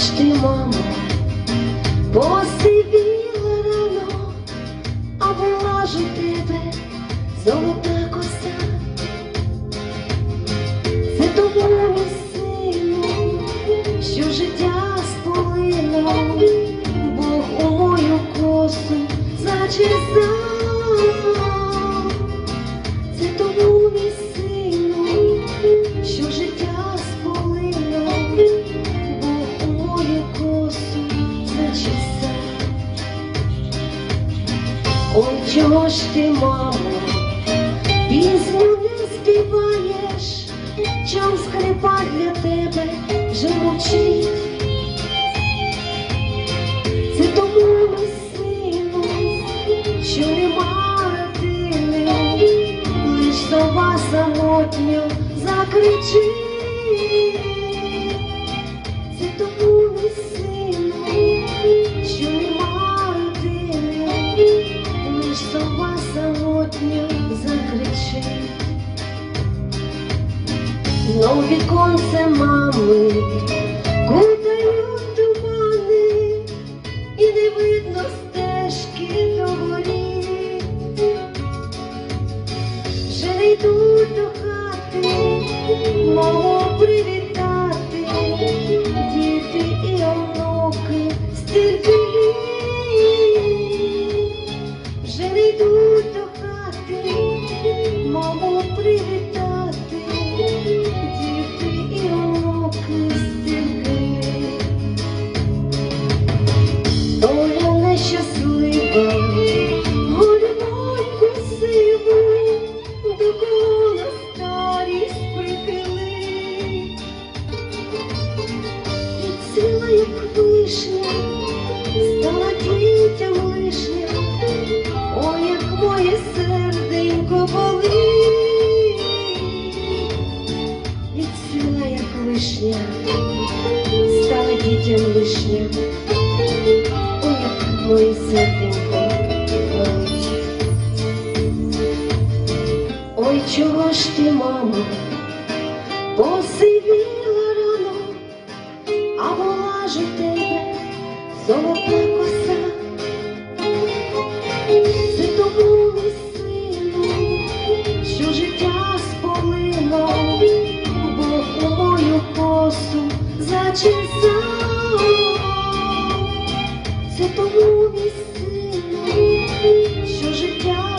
чого ти, мамо, посивіла рано, а була ж у тебе золота коса. Це тому, мій сину, що життя сполило, Бог у мою косу зачесав. Ой, чого ж ти, мамо, пісню не співаєш, чом скрипа для тебе вже мовчить. Це тому, мій сину, що нема родини, лиш сова самотньо закричить. Це тому, мій сину, закричить. Знов віконце мами вишня, стала лишня, ой, як моє серденько болить. Ціла, як вишня, стала дітям лишня. Ой, як моє серденько. Ой, чого ж ти, мамо, посивіла рано, а була тебе золота коса. Це тому, сину, що життя сполило, Бог у мою косу зачесав. Це тому, мій що життя